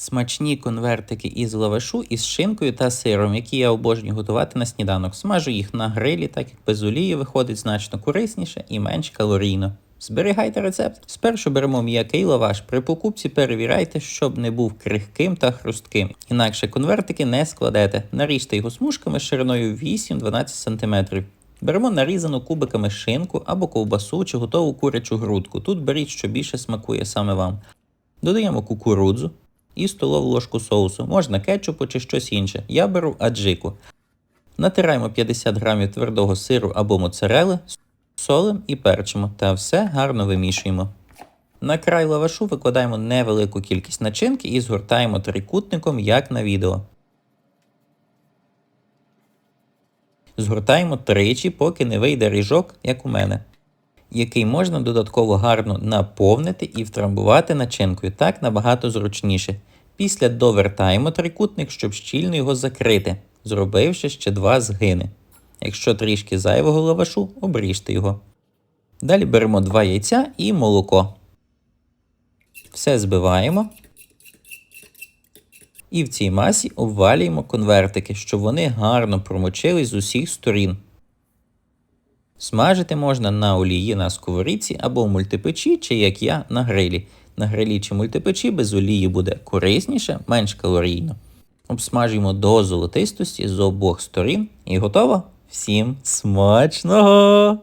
Смачні конвертики із лавашу із шинкою та сиром, які я обожнюю готувати на сніданок. Смажу їх на грилі, так як без олії виходить значно корисніше і менш калорійно. Зберігайте рецепт. Спершу беремо м'який лаваш. При покупці перевіряйте, щоб не був крихким та хрустким. Інакше конвертики не складете. Наріжте його смужками шириною 8-12 см. Беремо нарізану кубиками шинку або ковбасу чи готову курячу грудку. Тут беріть, що більше смакує саме вам. Додаємо кукурудзу і столову ложку соусу. Можна кетчупу чи щось інше. Я беру аджику. Натираємо 50 грамів твердого сиру або моцарели, солим і перчимо та все гарно вимішуємо. На край лавашу викладаємо невелику кількість начинки і згортаємо трикутником, як на відео. Згортаємо тричі, поки не вийде ріжок, як у мене, який можна додатково гарно наповнити і втрамбувати начинкою. Так набагато зручніше. Після довертаємо трикутник, щоб щільно його закрити, зробивши ще два згини. Якщо трішки зайвого лавашу, обріжте його. Далі беремо два яйця і молоко. Все збиваємо. І в цій масі обвалюємо конвертики, щоб вони гарно промочились з усіх сторін. Смажити можна на олії на сковорідці або в мультипечі, чи як я на грилі. На грилі чи мультипечі без олії буде корисніше, менш калорійно. Обсмажуємо до золотистості з обох сторін і готово. Всім смачного!